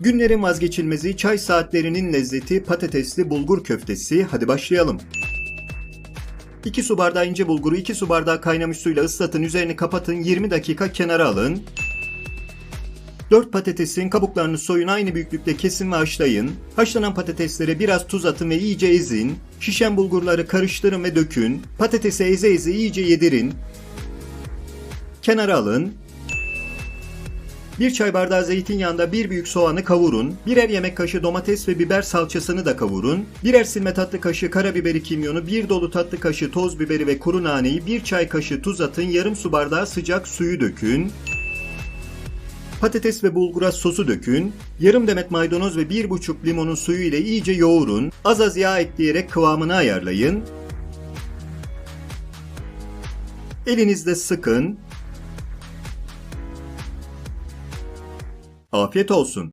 Günlerin vazgeçilmezi çay saatlerinin lezzeti patatesli bulgur köftesi. Hadi başlayalım. 2 su bardağı ince bulguru 2 su bardağı kaynamış suyla ıslatın. Üzerini kapatın. 20 dakika kenara alın. 4 patatesin kabuklarını soyun aynı büyüklükte kesin ve haşlayın. Haşlanan patateslere biraz tuz atın ve iyice ezin. Şişen bulgurları karıştırın ve dökün. Patatese eze eze iyice yedirin. Kenara alın. Bir çay bardağı zeytinyağında bir büyük soğanı kavurun. Birer yemek kaşığı domates ve biber salçasını da kavurun. Birer silme tatlı kaşığı karabiberi kimyonu, bir dolu tatlı kaşığı toz biberi ve kuru naneyi, bir çay kaşığı tuz atın, yarım su bardağı sıcak suyu dökün. Patates ve bulgura sosu dökün. Yarım demet maydanoz ve bir buçuk limonun suyu ile iyice yoğurun. Az az yağ ekleyerek kıvamını ayarlayın. Elinizde sıkın. Afiyet olsun.